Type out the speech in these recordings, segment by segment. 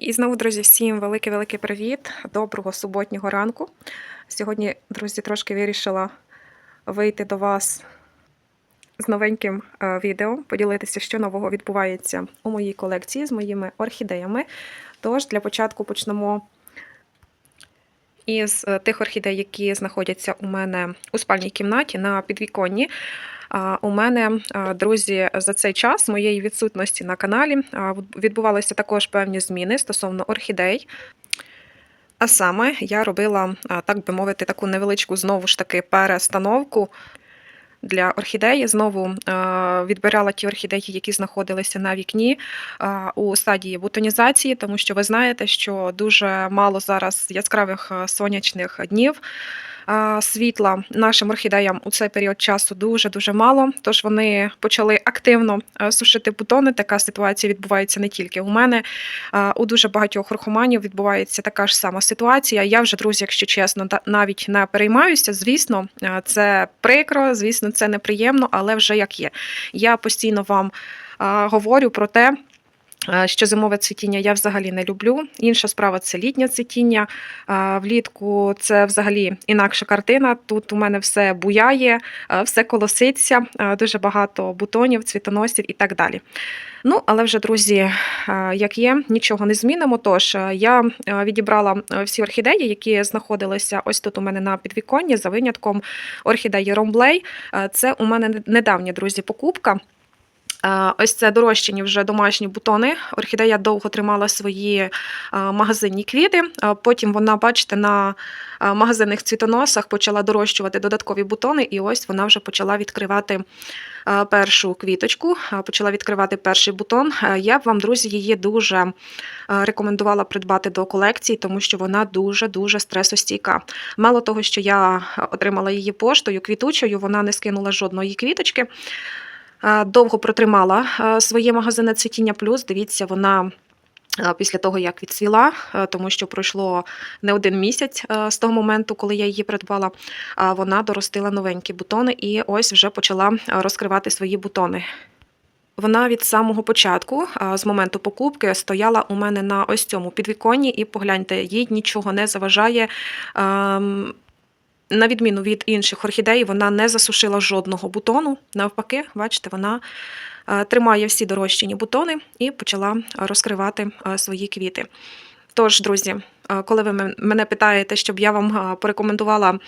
І знову, друзі, всім великий-великий привіт. Доброго суботнього ранку. Сьогодні, друзі, трошки вирішила вийти до вас з новеньким е, відео, поділитися, що нового відбувається у моїй колекції з моїми орхідеями. Тож, для початку почнемо із е, тих орхідей, які знаходяться у мене у спальній кімнаті на підвіконні. У мене, друзі, за цей час моєї відсутності на каналі відбувалися також певні зміни стосовно орхідей. А саме я робила, так би мовити, таку невеличку знову ж таки перестановку для орхідеї. Знову відбирала ті орхідеї, які знаходилися на вікні у стадії бутонізації, тому що ви знаєте, що дуже мало зараз яскравих сонячних днів. Світла нашим орхідеям у цей період часу дуже дуже мало. Тож вони почали активно е, сушити бутони. Така ситуація відбувається не тільки у мене. У дуже багатьох орхоманів відбувається така ж сама ситуація. Я вже, друзі, якщо чесно, навіть не переймаюся. Звісно, е, це прикро, звісно, це неприємно, але вже як є. Я постійно вам говорю про те. Що зимове цвітіння я взагалі не люблю. Інша справа це літнє цвітіння. Влітку це взагалі інакша картина. Тут у мене все буяє, все колоситься, дуже багато бутонів, цвітоносів і так далі. Ну, але вже, друзі, як є, нічого не змінимо. Тож я відібрала всі орхідеї, які знаходилися ось тут у мене на підвіконні, за винятком орхідеї Ромблей. Це у мене недавня, друзі, покупка. Ось це дорощені вже домашні бутони. Орхідея довго тримала свої е, магазинні квіти. Потім вона, бачите, на е, магазинних цвітоносах почала дорощувати додаткові бутони, і ось вона вже почала відкривати е, першу квіточку, почала відкривати перший бутон. Я б вам, друзі, її дуже рекомендувала придбати до колекції, тому що вона дуже-дуже стресостійка. Мало того, що я отримала її поштою квітучою, вона не скинула жодної квіточки. Довго протримала своє магазинне цвітіння плюс. Дивіться, вона. Після того, як відцвіла, е, тому що пройшло не один місяць з того моменту, коли я її придбала, вона доростила новенькі бутони і ось вже почала розкривати свої бутони. Вона від самого початку, з моменту покупки, стояла у мене на ось цьому підвіконні, і погляньте, їй нічого не заважає. На відміну від інших орхідей, вона не засушила жодного бутону. Навпаки, бачите, вона е, тримає всі дорощені бутони і почала розкривати е, свої квіти. Тож, друзі, е, коли ви мене питаєте, щоб я вам порекомендувала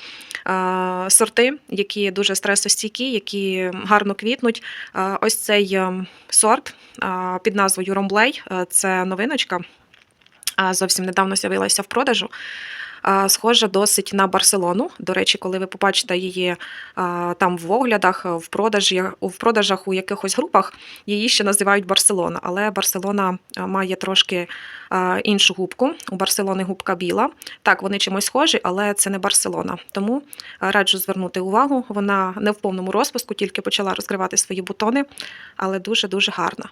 сорти, які дуже стресостійкі, які гарно квітнуть, ось цей сорт під назвою Ромблей, це новиночка. Зовсім недавно з'явилася в продажу. Схожа досить на Барселону. До речі, коли ви побачите її там в оглядах, в продажі, в продажах у якихось групах, її ще називають Барселона. Але Барселона має трошки іншу губку. У Барселони губка біла. Так, вони чимось схожі, але це не Барселона. Тому раджу звернути увагу. Вона не в повному розпуску, тільки почала розкривати свої бутони, але дуже-дуже гарна.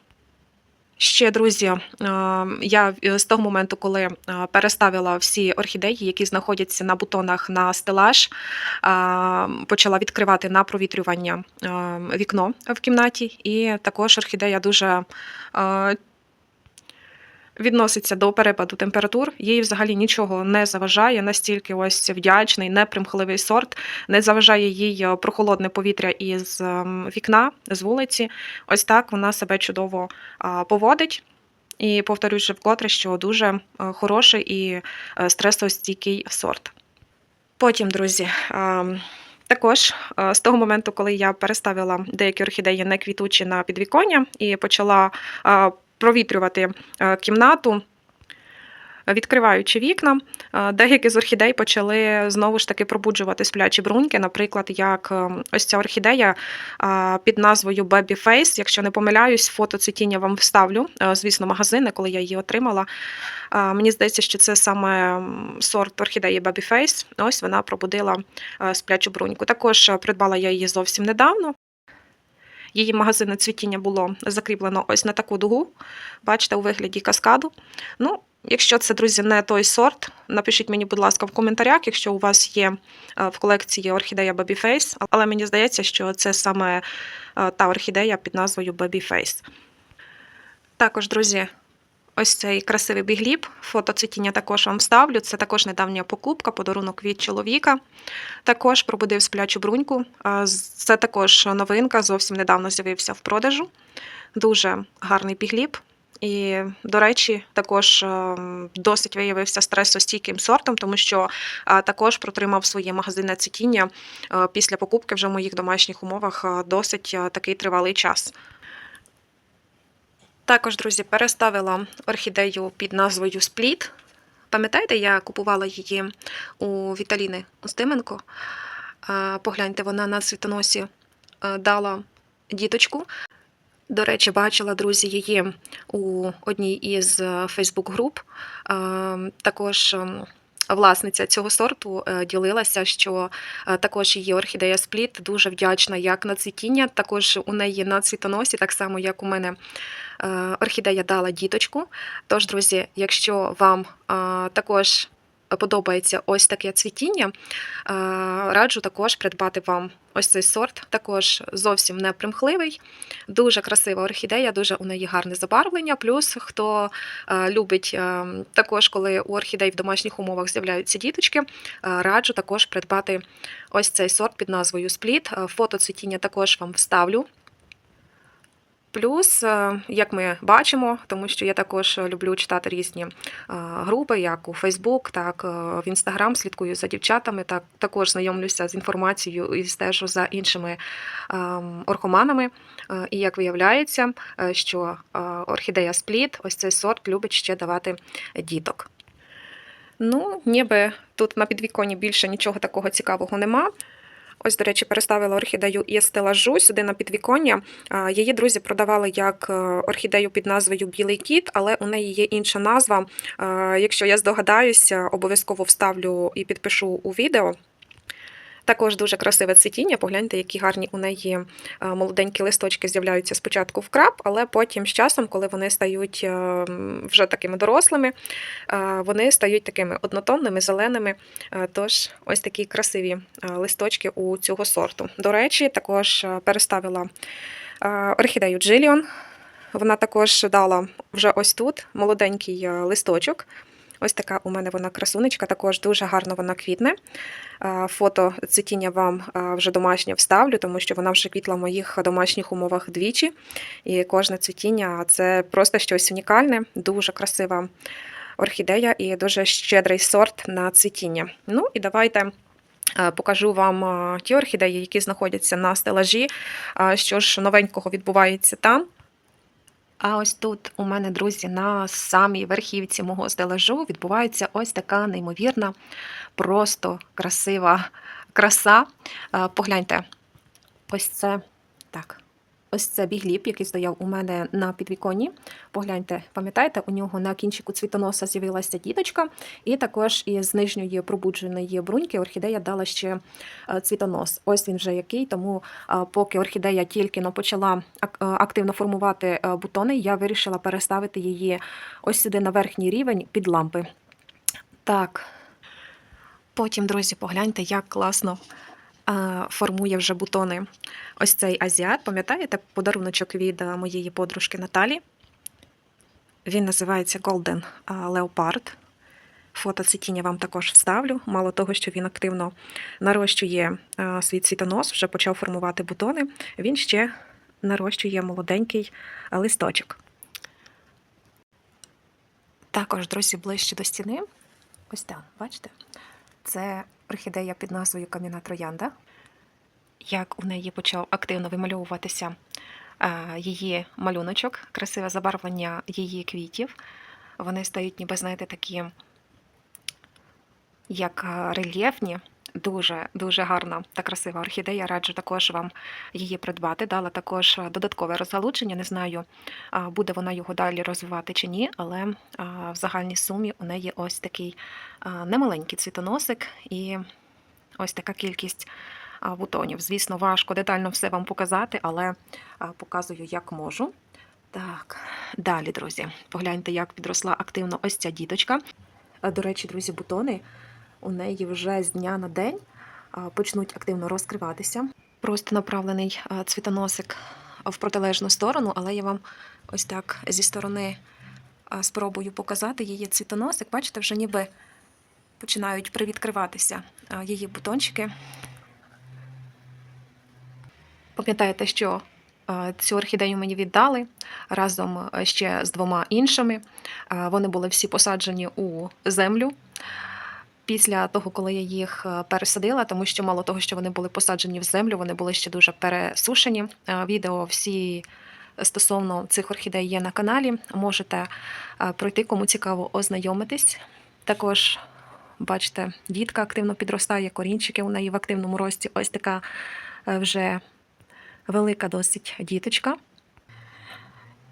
Ще, друзі, е, я з того моменту, коли е, переставила всі орхідеї, які знаходяться на бутонах на стелаж, е, почала відкривати на провітрювання е, вікно в кімнаті, і також орхідея дуже е, відноситься до перепаду температур. Їй взагалі нічого не заважає, настільки ось вдячний, непримхливий сорт, не заважає їй е, прохолодне повітря із ем, вікна, з вулиці. Ось так вона себе чудово поводить. І повторюю вже вкотре, що дуже е, хороший і е, стресостійкий сорт. Потім, друзі, ем, також з того моменту, коли я переставила деякі орхідеї не квітучі на підвіконня і почала провітрювати е, кімнату. Відкриваючи вікна, е, деякі з орхідей почали знову ж таки пробуджувати сплячі бруньки. Наприклад, як е, ось ця орхідея під назвою Baby Face. Якщо не помиляюсь, фото цвітіння вам вставлю. Звісно, магазини, коли я її отримала. Мені здається, що це саме сорт орхідеї Baby Face. Ось вона пробудила сплячу бруньку. Також придбала я її зовсім недавно. Її магазини цвітіння було закріплено ось на таку дугу. Бачите, у вигляді каскаду. Ну, якщо це, друзі, не той сорт, напишіть мені, будь ласка, в коментарях, якщо у вас є е, в колекції орхідея Baby. Але мені здається, що це саме е, та орхідея під назвою Baby. Також, друзі, ось цей красивий бігліп. Фото цвітіння також вам вставлю. Це також недавня покупка, подарунок від чоловіка. Також пробудив сплячу бруньку. Це також новинка, зовсім недавно з'явився в продажу. Дуже гарний бігліп. І, до речі, також ем, досить виявився стресостійким сортом, тому що також протримав своє магазинне цвітіння е, після покупки вже в моїх домашніх умовах е, досить е, такий тривалий час. Також, друзі, переставила орхідею під назвою Спліт. Пам'ятаєте, я купувала її у Віталіни Устименко. Погляньте, вона на світоносі е, дала діточку. До речі, бачила, друзі, її у одній із Фейсбук-груп. Е, Також ем, власниця цього сорту е, ділилася, що е, також її орхідея спліт дуже вдячна як на цвітіння, також у неї на цвітоносі, так само як у мене е, орхідея дала діточку. Тож, друзі, якщо вам також подобається ось таке цвітіння, е, раджу також придбати вам ось цей сорт. Також зовсім не примхливий, дуже красива орхідея, дуже у неї гарне забарвлення. Плюс хто е, любить е, також, коли у орхідей в домашніх умовах з'являються діточки, раджу також придбати ось цей сорт під назвою Спліт. Фото цвітіння також вам вставлю. Плюс, е, як ми бачимо, тому що я також люблю читати різні е, групи, як у Фейсбук, так е, в Інстаграм, слідкую за дівчатами, так також знайомлюся з інформацією і стежу за іншими ем, орхоманами. І як виявляється, що орхідея спліт, ось цей сорт любить ще давати діток. Ну, ніби тут на підвіконі більше нічого такого цікавого нема. Ось, до речі, переставила орхідею із стелажу сюди на підвіконня. Її друзі продавали як е, орхідею під назвою Білий кіт, але у неї є інша назва. Якщо я здогадаюся, обов'язково вставлю і підпишу у відео. Також дуже красиве цвітіння. Погляньте, які гарні у неї е, молоденькі листочки з'являються спочатку в крап, але потім з часом, коли вони стають е, вже такими дорослими, е, вони стають такими однотонними, зеленими. Тож ось такі красиві листочки у цього сорту. До речі, також переставила орхідею Джиліон. Вона також дала вже ось тут молоденький листочок. Ось така у мене вона красунечка, також дуже гарно вона квітне. Фото цвітіння вам вже домашнє вставлю, тому що вона вже квітла в моїх домашніх умовах двічі. І кожне цвітіння це просто щось унікальне, дуже красива орхідея і дуже щедрий сорт на цвітіння. Ну і давайте. Покажу вам ті орхідеї, які знаходяться на стелажі. Що ж новенького відбувається там. А ось тут у мене, друзі, на самій верхівці мого стелажу відбувається ось така неймовірна, просто красива краса. Е, Погляньте, ось це так. Ось це бігліп, який стояв у мене на підвіконні. Погляньте, пам'ятаєте, у нього на кінчику цвітоноса з'явилася діточка, і також із нижньої пробудженої бруньки орхідея дала ще е, цвітонос. Ось він вже який. Тому е, поки орхідея тільки но почала е, активно формувати бутони, я вирішила переставити її ось сюди на верхній рівень під лампи. Так. Потім, друзі, погляньте, як класно формує вже бутони. Ось цей азіат, пам'ятаєте, подаруночок від е, моєї подружки Наталі. Він називається Golden Leopard. Фото цвітіння вам також вставлю. Мало того, що він активно нарощує е, свій цвітонос, вже почав формувати бутони. Він ще нарощує молоденький е, листочок. Також, друзі, ближче до стіни. Ось там, бачите? Це орхідея під назвою Кам'яна Троянда. Як у неї почав активно вимальовуватися е, її малюночок, красиве забарвлення її квітів. Вони стають, ніби, знаєте, такі як е, рельєфні. Дуже дуже гарна та красива орхідея. Раджу також вам її придбати. Дала також е, додаткове розгалудження. Не знаю, буде вона його далі розвивати чи ні, але в загальній сумі у неї ось такий немаленький цвітоносик і ось така кількість бутонів. Звісно, важко детально все вам показати, але показую, як можу. Так, далі, друзі, погляньте, як підросла активно ось ця діточка. До речі, друзі, бутони у неї вже з дня на день почнуть активно розкриватися. Просто направлений цвітоносик в протилежну сторону, але я вам ось так зі сторони спробую показати її цвітоносик. Бачите, вже ніби починають привідкриватися її бутончики. Пам'ятаєте, що цю орхідею мені віддали разом ще з двома іншими. Вони були всі посаджені у землю. Після того, коли я їх е, пересадила, тому що мало того, що вони були посаджені в землю, вони були ще дуже пересушені. Е, Відео всі стосовно цих орхідей є на каналі. Можете е, пройти, кому цікаво ознайомитись. Також бачите, дітка активно підростає, корінчики у неї в активному рості. Ось така е, вже велика досить діточка.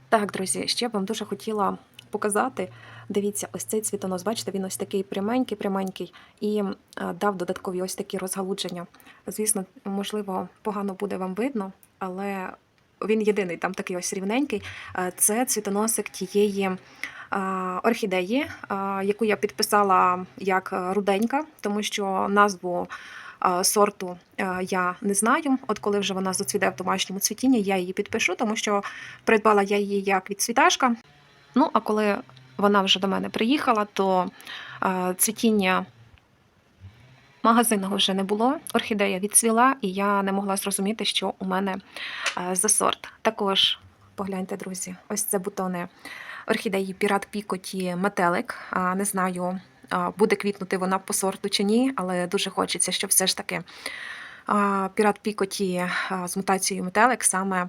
Так, друзі, ще б вам дуже хотіла показати. Дивіться, ось цей цвітонос, бачите, він ось такий пряменький, пряменький, і дав додаткові ось такі розгалудження. Звісно, можливо, погано буде вам видно, але він єдиний там такий ось рівненький. Це цвітоносик тієї орхідеї, яку я підписала як руденька, тому що назву сорту я не знаю. От коли вже вона зацвіде в домашньому цвітінні, я її підпишу, тому що придбала я її як від цвіташка. Ну, а коли вона вже до мене приїхала, то е, цвітіння магазинного вже не було. Орхідея відцвіла, і я не могла зрозуміти, що у мене е, за сорт. Також погляньте, друзі, ось це бутони орхідеї Пірат Пікоті Метелик. Не знаю, буде квітнути вона по сорту чи ні, але дуже хочеться, щоб все ж таки. Пірат Пікоті з мутацією метелик саме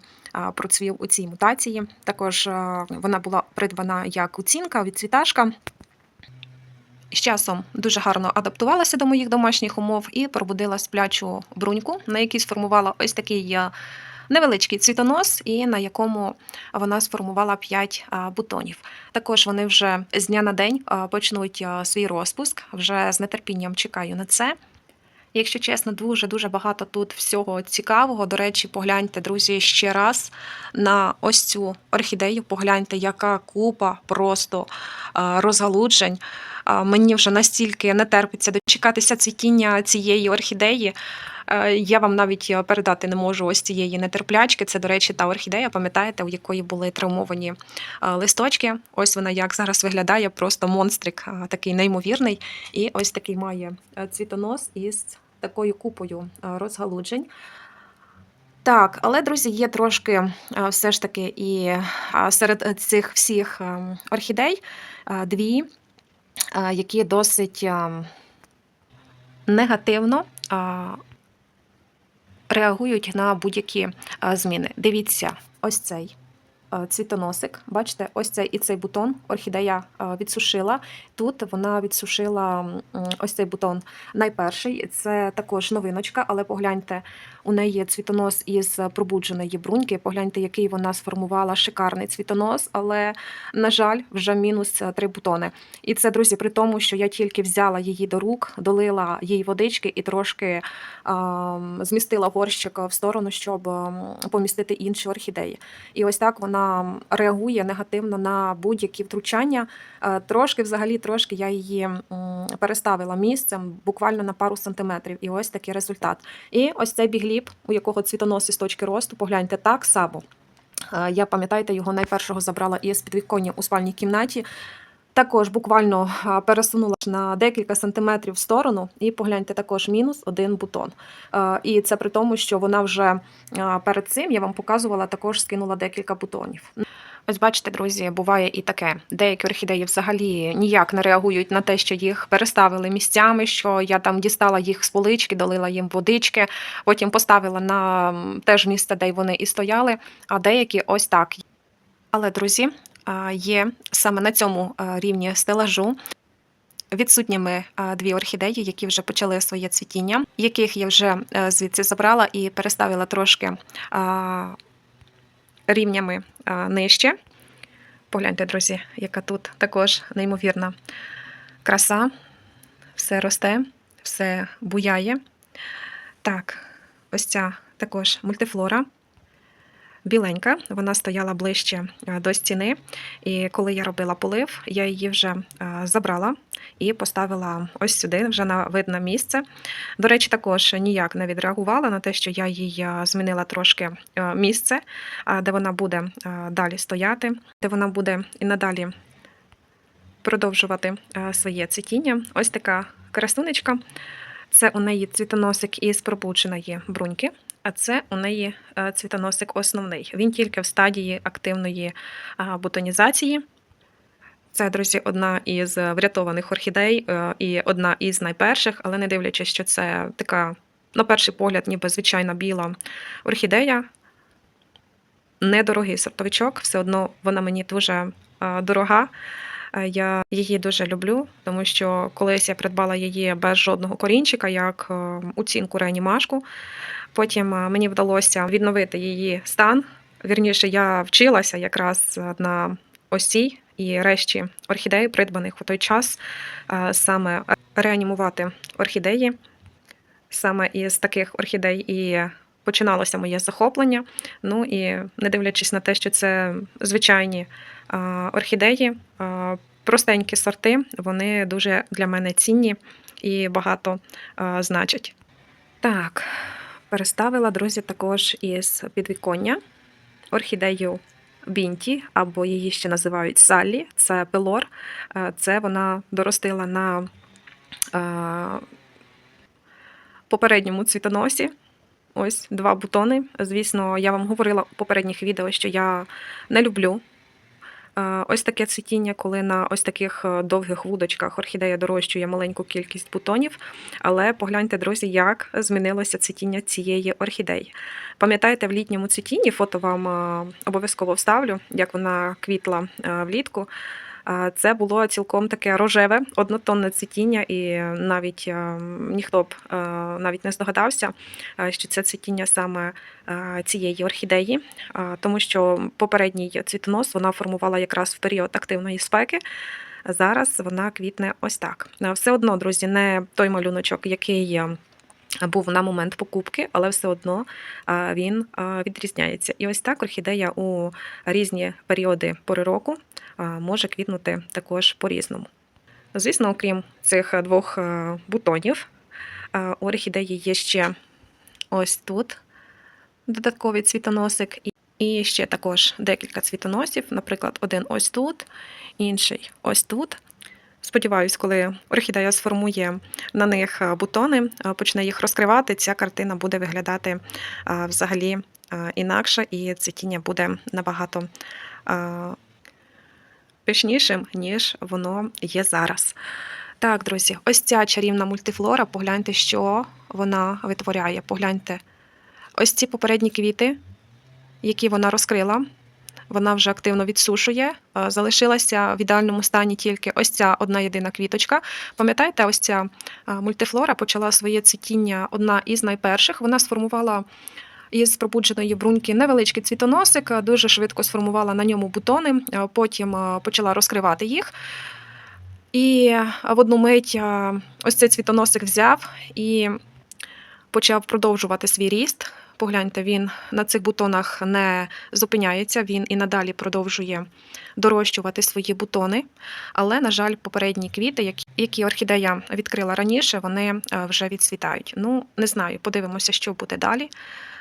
процвів у цій мутації. Також вона була придбана як оцінка від цвіташка. З часом дуже гарно адаптувалася до моїх домашніх умов і пробудила сплячу бруньку, на якій сформувала ось такий невеличкий цвітонос, і на якому вона сформувала 5 бутонів. Також вони вже з дня на день почнуть свій розпуск. Вже з нетерпінням чекаю на це. Якщо чесно, дуже дуже багато тут всього цікавого. До речі, погляньте, друзі, ще раз на ось цю орхідею. Погляньте, яка купа просто розгалуджень. Мені вже настільки не терпиться дочекатися цвітіння цієї орхідеї. Е, Я вам навіть е, передати не можу ось цієї нетерплячки. Це, до речі, та орхідея, пам'ятаєте, у якої були травмовані е, листочки. Ось вона як зараз виглядає, просто монстрик такий неймовірний. І ось такий має цвітонос із такою купою розгалуджень. Так, але, друзі, є трошки все ж таки і серед цих всіх орхідей дві, які досить негативно реагують на будь-які е, зміни. Дивіться, ось цей цвітоносик. Бачите, ось цей і цей бутон орхідея е, відсушила. Тут вона відсушила ось цей бутон найперший. Це також новиночка, але погляньте, у неї є цвітонос із пробудженої бруньки. Погляньте, який вона сформувала шикарний цвітонос, але, на жаль, вже мінус е, три бутони. І це, друзі, при тому, що я тільки взяла її до рук, долила їй водички і трошки змістила горщик в сторону, щоб помістити інші орхідеї. І ось так вона реагує негативно на будь-які втручання. Е, Трошки, взагалі, трошки я її переставила місцем буквально на пару сантиметрів. І ось такий результат. І ось цей бігліп, у якого цвітонос із точки росту, погляньте так само. Е, Я пам'ятаєте, його найпершого забрала із підвіконня у спальній кімнаті. Також буквально пересунула на декілька сантиметрів в сторону, і погляньте також мінус один бутон. І це при тому, що вона вже перед цим я вам показувала, також скинула декілька бутонів. Ось бачите, друзі, буває і таке. Деякі орхідеї взагалі ніяк не реагують на те, що їх переставили місцями, що я там дістала їх з полички, долила їм водички, потім поставила на те ж місце, де вони і стояли. А деякі ось так. Але, друзі, є саме на цьому рівні стелажу. Відсутніми дві орхідеї, які вже почали своє цвітіння, яких я вже е, звідси забрала і переставила трошки рівнями нижче. Погляньте, друзі, яка тут також неймовірна краса. Все росте, все буяє. Так, ось ця також мультифлора. Біленька, вона стояла ближче е, до стіни, і коли я робила полив, я її вже е, забрала і поставила ось сюди, вже на видне місце. До речі, також ніяк не відреагувала на те, що я їй е, змінила трошки місце, де вона буде далі стояти, де вона буде і надалі продовжувати своє цвітіння. Ось така красунечка. Це у неї цвітоносик із пробудженої бруньки, а це у неї е, цвітоносик основний. Він тільки в стадії активної бутонізації. Це, друзі, одна із врятованих орхідей е, і одна із найперших, але не дивлячись, що це така, на перший погляд, ніби звичайна біла орхідея. Недорогий сортовичок, все одно вона мені дуже е, дорога. Е, Я її дуже люблю, тому що колись я придбала її без жодного корінчика, як е, оцінку реанімашку. Потім е, мені вдалося відновити її стан. Вірніше, я вчилася якраз на ось і решті орхідей, придбаних у той час, саме реанімувати орхідеї. Саме із таких орхідей і починалося моє захоплення. Ну і не дивлячись на те, що це звичайні орхідеї, простенькі сорти, вони дуже для мене цінні і багато значать. Так, переставила, друзі, також із підвіконня орхідею Бінті, або її ще називають Саллі, це пелор. Це вона доростила на попередньому цвітоносі. Ось два бутони. Звісно, я вам говорила у попередніх відео, що я не люблю е, ось таке цвітіння, коли на ось таких е, довгих вудочках орхідея дорощує маленьку кількість бутонів. Але погляньте, друзі, як змінилося цвітіння цієї орхідеї. Пам'ятаєте, в літньому цвітінні фото вам е, обов'язково вставлю, як вона квітла влітку. Це було цілком таке рожеве, однотонне цвітіння, і навіть е, ніхто б е, навіть не здогадався, е, що це цвітіння саме цієї орхідеї, тому що попередній цвітонос вона формувала якраз в період активної спеки. Зараз вона квітне ось так. Все одно, друзі, не той малюночок, який був на момент покупки, але все одно він відрізняється. І ось так орхідея у різні періоди пори року може квітнути також по-різному. Звісно, окрім цих двох бутонів, у орхідеї є ще ось тут додатковий цвітоносик, і ще також декілька цвітоносів, наприклад, один ось тут, інший ось тут. Сподіваюсь, коли орхідея сформує на них е, бутони, е, почне їх розкривати, ця картина буде виглядати е, взагалі інакше, і цвітіння буде набагато пишнішим, ніж воно є зараз. Так, друзі, ось ця чарівна мультифлора. Погляньте, що вона витворяє. Погляньте, ось ці попередні квіти, які вона розкрила. Вона вже активно відсушує. Е, Залишилася в ідеальному стані тільки ось ця одна єдина квіточка. Пам'ятаєте, ось ця е, мультифлора почала своє цвітіння одна із найперших. Вона сформувала із пробудженої бруньки невеличкий цвітоносик, е, дуже швидко сформувала на ньому бутони, потім почала розкривати їх. І в одну мить ось цей цвітоносик взяв і почав продовжувати свій ріст. Погляньте, він на цих бутонах не зупиняється, він і надалі продовжує дорощувати свої бутони. Але, на жаль, попередні квіти, які- орхідея відкрила раніше, вони е, вже відцвітають. Ну, не знаю, подивимося, що буде далі,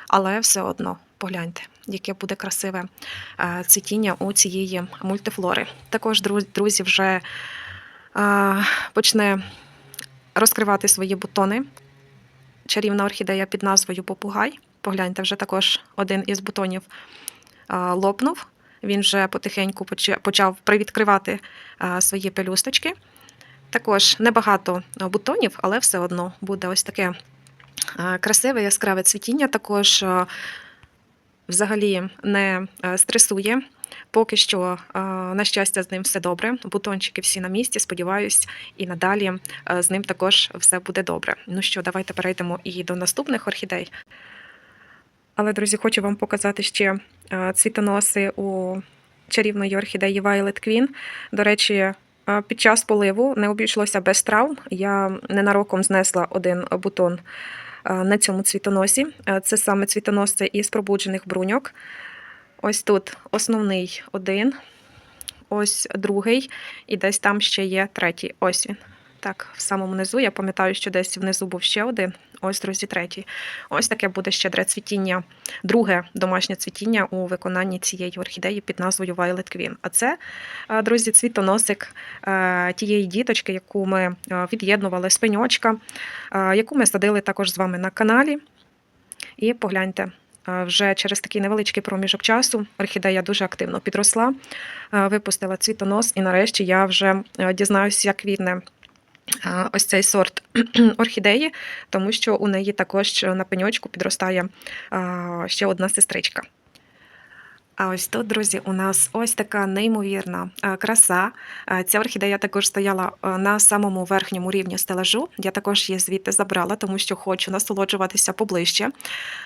але все одно погляньте, яке буде красиве е, цвітіння у цієї мультифлори. Також друзі вже е, почне розкривати свої бутони. Чарівна орхідея під назвою Попугай. Погляньте, вже також один із бутонів лопнув. Він вже потихеньку почав привідкривати свої пелюсточки. Також небагато бутонів, але все одно буде ось таке красиве яскраве цвітіння. Також взагалі не стресує. Поки що, на щастя, з ним все добре. Бутончики всі на місці. Сподіваюсь, і надалі з ним також все буде добре. Ну що, давайте перейдемо і до наступних орхідей. Але, друзі, хочу вам показати ще цвітоноси у чарівної орхідеї Violet Queen. До речі, під час поливу не обійшлося без травм. Я ненароком знесла один бутон на цьому цвітоносі. Це саме цвітоноси із пробуджених бруньок. Ось тут основний один, ось другий, і десь там ще є третій. Ось він. Так, в самому низу я пам'ятаю, що десь внизу був ще один. Ось, друзі, третій. Ось таке буде щедре цвітіння, друге домашнє цвітіння у виконанні цієї орхідеї під назвою Violet Queen. А це, е, друзі, цвітоносик е, тієї діточки, яку ми е, від'єднували з пеньочка, яку ми садили також з вами на каналі. І погляньте. Вже через такий невеличкий проміжок часу орхідея дуже активно підросла, випустила цвітонос, і нарешті я вже дізнаюся, як квітне а, ось цей сорт орхідеї, тому що у неї також на пеньочку підростає ще одна сестричка. А ось тут, друзі, у нас ось така неймовірна краса. Ця орхідея також стояла на самому верхньому рівні стелажу. Я також її звідти забрала, тому що хочу насолоджуватися поближче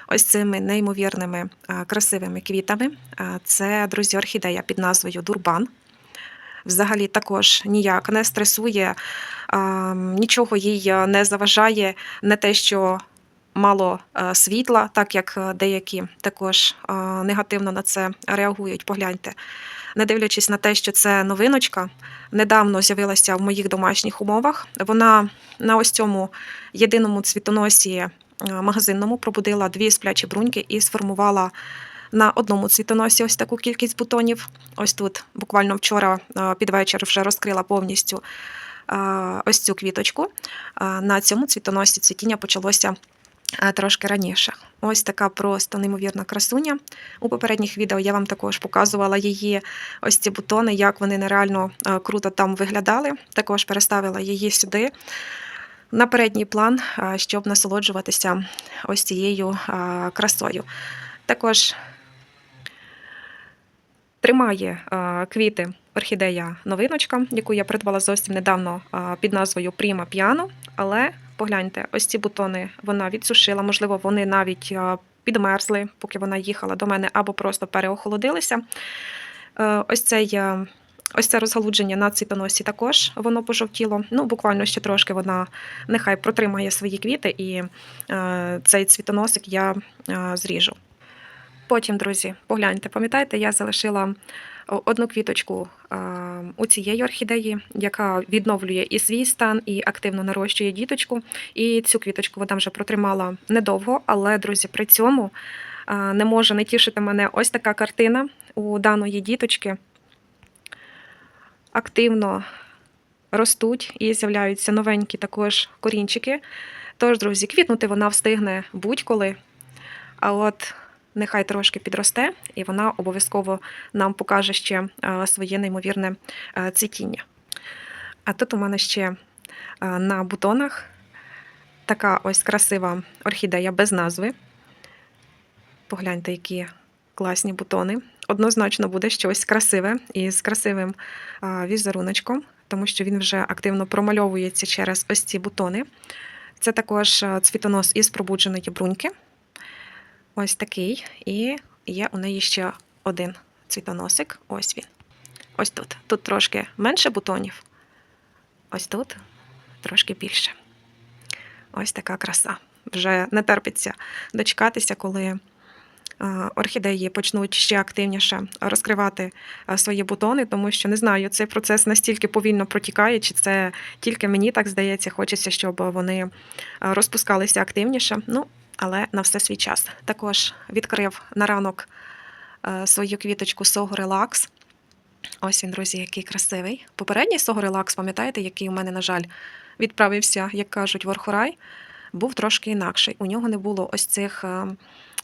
ось цими неймовірними красивими квітами. Це, друзі, орхідея під назвою Дурбан. Взагалі також ніяк не стресує, нічого їй е, не заважає, не те, що мало е, світла, так як е, деякі також негативно на це реагують. Погляньте. Не дивлячись на те, що це новиночка, недавно з'явилася в моїх домашніх умовах. Вона на ось цьому єдиному цвітоносі магазинному пробудила дві сплячі бруньки і сформувала на одному цвітоносі ось таку кількість бутонів. Ось тут буквально вчора е, під вечір вже розкрила повністю е, ось цю квіточку. Е, На цьому цвітоносі цвітіння почалося трошки раніше. Ось така просто неймовірна красуня. У попередніх відео я вам також показувала її ось ці бутони, як вони нереально круто там виглядали. Також переставила її сюди. На передній план, щоб насолоджуватися ось цією красою. Також тримає е, квіти орхідея новиночка, яку я придбала зовсім недавно е, під назвою Пріма Піано. Але погляньте, ось ці бутони вона відсушила. Можливо, вони навіть е, підмерзли, поки вона їхала до мене, або просто переохолодилися. Ось цей. Ось це розгалудження на цвітоносі також воно пожовтіло. Ну, буквально ще трошки вона нехай протримає свої квіти, і е, цей цвітоносик я е, зріжу. Потім, друзі, погляньте, пам'ятаєте, я залишила одну квіточку у цієї орхідеї, яка відновлює і свій стан, і активно нарощує діточку. І цю квіточку вона вже протримала недовго, але, друзі, при цьому не може не тішити мене ось така картина у даної діточки. Активно ростуть і з'являються новенькі також корінчики. Тож, друзі, квітнути вона встигне будь-коли. А от нехай трошки підросте, і вона обов'язково нам покаже ще е, своє неймовірне е, цвітіння. А тут у мене ще е, на бутонах така ось красива орхідея без назви. Погляньте, які класні бутони. Однозначно буде щось красиве і з красивим візеруночком, тому що він вже активно промальовується через ось ці бутони. Це також цвітонос із пробудженої бруньки. Ось такий. І є у неї ще один цвітоносик. Ось він. Ось тут. Тут трошки менше бутонів. Ось тут трошки більше. Ось така краса. Вже не терпиться дочекатися, коли е, орхідеї почнуть ще активніше розкривати е, свої бутони, тому що не знаю, цей процес настільки повільно протікає, чи це тільки мені так здається, хочеться, щоб вони е, розпускалися активніше. Ну, але на все свій час. Також відкрив на ранок е, свою квіточку Сого Релакс. Ось він, друзі, який красивий. Попередній Сого Релакс, пам'ятаєте, який у мене, на жаль, відправився, як кажуть, в Орхорай, був трошки інакший. У нього не було ось цих, е,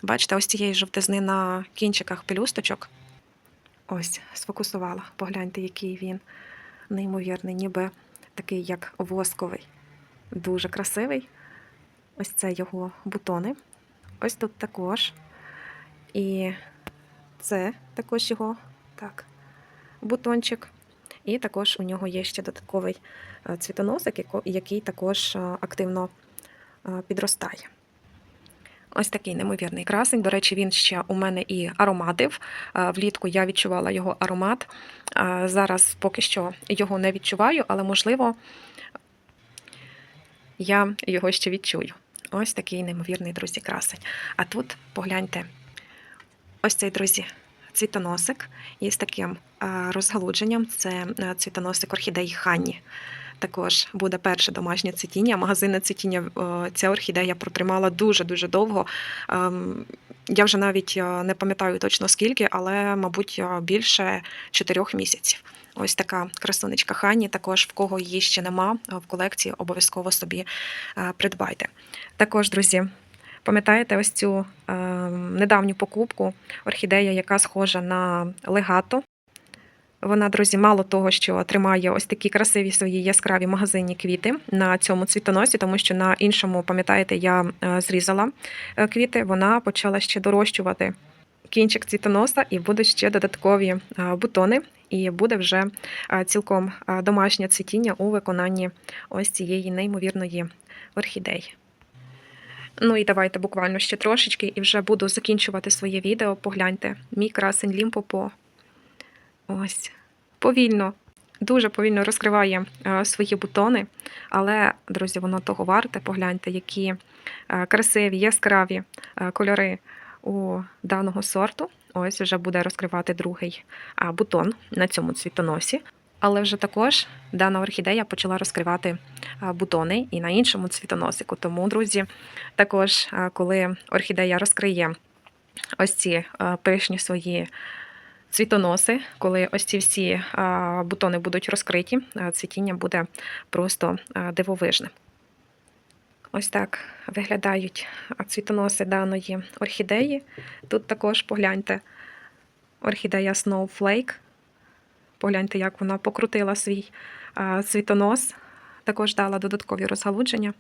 бачите, ось цієї жовтизни на кінчиках пелюсточок. Ось, сфокусувала. Погляньте, який він неймовірний, ніби такий, як восковий. Дуже красивий. Ось це його бутони. Ось тут також. І це також його так, бутончик. І також у нього є ще додатковий е, цвітоносик, який також е, активно е, підростає. Ось такий неймовірний красень. До речі, він ще у мене і ароматив. Влітку я відчувала його аромат. Зараз поки що його не відчуваю, але можливо я його ще відчую. Ось такий неймовірний, друзі, красень. А тут погляньте, ось цей, друзі, цвітоносик із таким розгалудженням. Це е, цвітоносик орхідеї Ханні. Також буде перше домашнє цвітіння. Магазинне цвітіння е, ця орхідея протримала дуже-дуже довго. Ем, Я вже навіть е, не пам'ятаю точно скільки, але, мабуть, е, більше чотирьох місяців. Ось така красунечка Хані. Також в кого її ще нема в колекції, обов'язково собі придбайте. Також, друзі, пам'ятаєте ось цю е, недавню покупку орхідея, яка схожа на легато. Вона, друзі, мало того, що тримає ось такі красиві свої яскраві магазинні квіти на цьому цвітоносі, тому що на іншому, пам'ятаєте, я е, зрізала е, квіти, вона почала ще дорощувати кінчик цвітоноса, і будуть ще додаткові е, бутони, і буде вже цілком домашнє цвітіння у виконанні ось цієї неймовірної орхідеї. Ну і давайте буквально ще трошечки, і вже буду закінчувати своє відео. Погляньте, мій красень лімпопо. Ось повільно, дуже повільно розкриває е, свої бутони, але, друзі, воно того варте. Погляньте, які е, красиві, яскраві е, кольори у даного сорту. Ось вже буде розкривати другий бутон на цьому цвітоносі. Але вже також дана орхідея почала розкривати бутони і на іншому цвітоносику. Тому, друзі, також, коли орхідея розкриє ось ці пишні свої цвітоноси, коли ось ці всі бутони будуть розкриті, цвітіння буде просто а, дивовижним. Ось так виглядають цвітоноси даної орхідеї. Тут також погляньте орхідея Snowflake. Погляньте, як вона покрутила свій цвітонос, також дала додаткові розгалудження.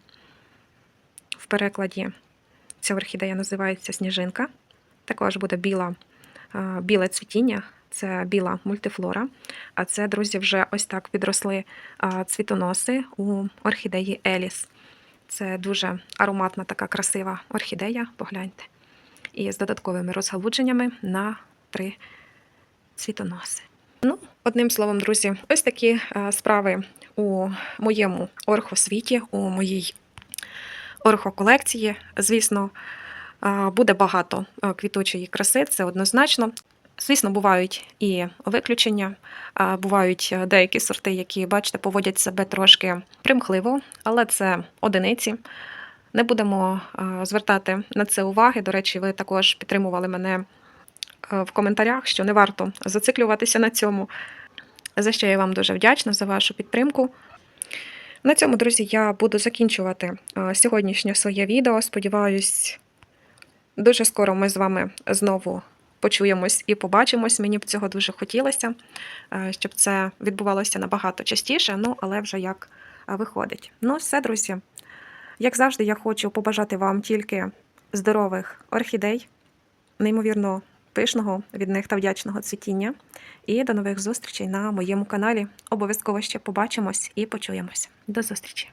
В перекладі ця орхідея називається Сніжинка. Також буде біла, біле цвітіння, це біла мультифлора. А це, друзі, вже ось так підросли цвітоноси у орхідеї Еліс. Це дуже ароматна така красива орхідея, погляньте. І з додатковими розгалудженнями на три цвітоноси. Ну, одним словом, друзі, ось такі е, справи у моєму орхосвіті, у моїй орхоколекції. Звісно, буде багато квітучої краси, це однозначно. Звісно, бувають і виключення, бувають е, деякі сорти, які, бачите, поводять себе трошки примхливо, але це одиниці. Не будемо звертати на це уваги. До речі, ви також підтримували мене е, в коментарях, що не варто зациклюватися на цьому. За що я вам дуже вдячна за вашу підтримку. На цьому, друзі, я буду закінчувати е, сьогоднішнє своє відео. Сподіваюсь, дуже скоро ми з вами знову почуємось і побачимось. Мені б цього дуже хотілося, е, щоб це відбувалося набагато частіше, ну але вже як е, виходить. Ну, все, друзі. Як завжди, я хочу побажати вам тільки здорових орхідей, неймовірно пишного від них та вдячного цвітіння. І до нових зустрічей на моєму каналі. Обов'язково ще побачимось і почуємось. До зустрічі!